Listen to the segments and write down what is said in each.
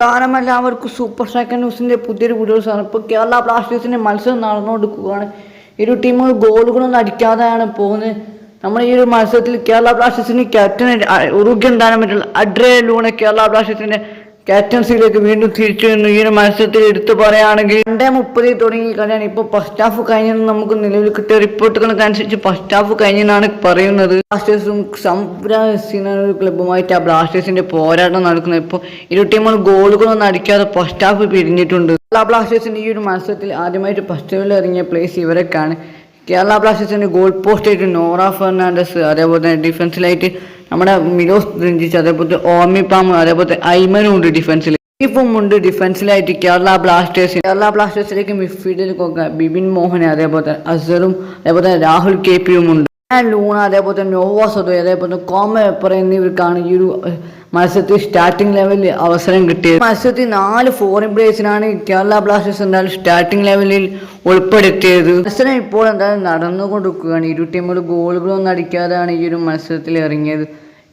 കാരണം എല്ലാവർക്കും super second ന്യൂസിന്റെ പുതിയൊരു വീഡിയോസാണ് ഇപ്പോൾ കേരള ബ്ലാസ്റ്റേഴ്സിന്റെ മത്സരം നടന്നുകൊടുക്കുകയാണ് ഇരു ടീമുകൾ ഗോളുകളൊന്നും അടിക്കാതെയാണ് പോകുന്നത്. നമ്മൾ ഈ ഒരു മത്സരത്തിൽ കേരള ബ്ലാസ്റ്റേഴ്സിന് ക്യാപ്റ്റൻ ഉറുഗ്യൻ താരം പറ്റുള്ള അഡ്രേ ലൂണെ കേരള ബ്ലാസ്റ്റേഴ്സിന്റെ ക്യാപ്റ്റൻസിയിലേക്ക് വീണ്ടും തിരിച്ചു വന്നു ഈ ഒരു മത്സരത്തിൽ എടുത്തു പറയുകയാണെങ്കിൽ രണ്ടേ മുപ്പതിൽ തുടങ്ങി കളിയാണ്. ഇപ്പോൾ ഫസ്റ്റ് ഹാഫ് കഴിഞ്ഞെന്ന് നമുക്ക് നിലവിൽ കിട്ടിയ റിപ്പോർട്ടുകൾക്ക് അനുസരിച്ച് ഫസ്റ്റ് ഹാഫ് കഴിഞ്ഞെന്നാണ് പറയുന്നത്. ബ്ലാസ്റ്റേഴ്സും സംപ്രാസീന ക്ലബ്ബുമായിട്ട് ആ ബ്ലാസ്റ്റേഴ്സിന്റെ പോരാട്ടം നടക്കുന്നത്. ഇപ്പോൾ ഇരു ടീമുകൾ ഗോളുകളൊന്നും അടിക്കാതെ ഫസ്റ്റ് ഹാഫ് പിരിഞ്ഞിട്ടുണ്ട്. കേരള ബ്ലാസ്റ്റേഴ്സിന്റെ ഈ ഒരു മത്സരത്തിൽ ആദ്യമായിട്ട് ഫസ്റ്റ് ഹാഫിൽ ഇറങ്ങിയ പ്ലേസ് ഇവരൊക്കെയാണ്. കേരള ബ്ലാസ്റ്റേഴ്സിന്റെ ഗോൾ പോസ്റ്റായിട്ട് നോറ ഫെർണാണ്ടസ് അതേപോലെ തന്നെ ഡിഫൻസിലായിട്ട് നമ്മുടെ മിലോസ് രഞ്ജിച്ച് അതേപോലെ ഓമി പാം അതേപോലെ ഐമനും ഉണ്ട് ഡിഫൻസിൽ ഇപ്പം ഉണ്ട് ഡിഫൻസിലായിട്ട് കേരള ബ്ലാസ്റ്റേഴ്സ്. കേരള ബ്ലാസ്റ്റേഴ്സിലേക്ക് ഒക്കെ ബിബിൻ മോഹൻ അതേപോലെ തന്നെ അസറും അതേപോലെ തന്നെ രാഹുൽ കെ പിയും ഉണ്ട്. ലൂണ അതേപോലെ തന്നെ നോവാസോ അതേപോലെ കോമ എപ്പറ എന്നിവർക്കാണ് ഈ ഒരു മത്സരത്തിൽ സ്റ്റാർട്ടിംഗ് ലെവലിൽ അവസരം കിട്ടിയത്. മത്സരത്തിൽ നാല് ഫോറിൻ പ്ലേയേഴ്സിനാണ് കേരള ബ്ലാസ്റ്റേഴ്സ് എന്തായാലും സ്റ്റാർട്ടിംഗ് ലെവലിൽ ഉൾപ്പെടുത്തിയത്. മത്സരം ഇപ്പോൾ എന്തായാലും നടന്നുകൊണ്ടിരിക്കുകയാണ്. ഇരു ടീമുകൾ ഗോളുകളൊന്നും അടിക്കാതെയാണ് ഈ ഒരു മത്സരത്തിൽ ഇറങ്ങിയത്.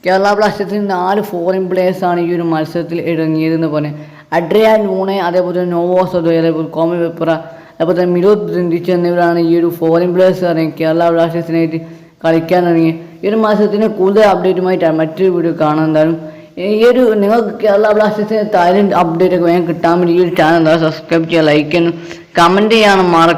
കേരള ബ്ലാസ്റ്റേഴ്സിൽ നാല് ഫോറിൻ പ്ലേയേഴ്സാണ് ഈ ഒരു മത്സരത്തിൽ ഇറങ്ങിയതെന്ന് പറയാം. അഡ്രിയ ലൂണെ അതേപോലെ നോവോ സദോ അതേപോലെ കോമി വെപ്പറ അതേപോലെ തന്നെ മിലോ ദിച്ച് എന്നിവരാണ് ഈ ഒരു ഫോറിൻ പ്ലേയേഴ്സ് ഇറങ്ങി കേരള ബ്ലാസ്റ്റേഴ്സിനായിട്ട് കളിക്കാൻ ഇറങ്ങി ഈ ഒരു മത്സരത്തിന് കൂടുതൽ അപ്ഡേറ്റുമായിട്ടാണ് മറ്റൊരു വീഡിയോ കാണാൻ എന്തായാലും ഈ ഒരു നിങ്ങൾക്ക് കേരള ബ്ലാസ്റ്റേഴ്സിന് തായ്ലൻഡ് അപ്ഡേറ്റ് ഒക്കെ വേഗം കിട്ടാൻ വേണ്ടി ഈ ഒരു ചാനൽ സബ്സ്ക്രൈബ് ചെയ്യുക ലൈക്ക് ചെയ്യണം കമന്റ് ചെയ്യാനും മറക്കും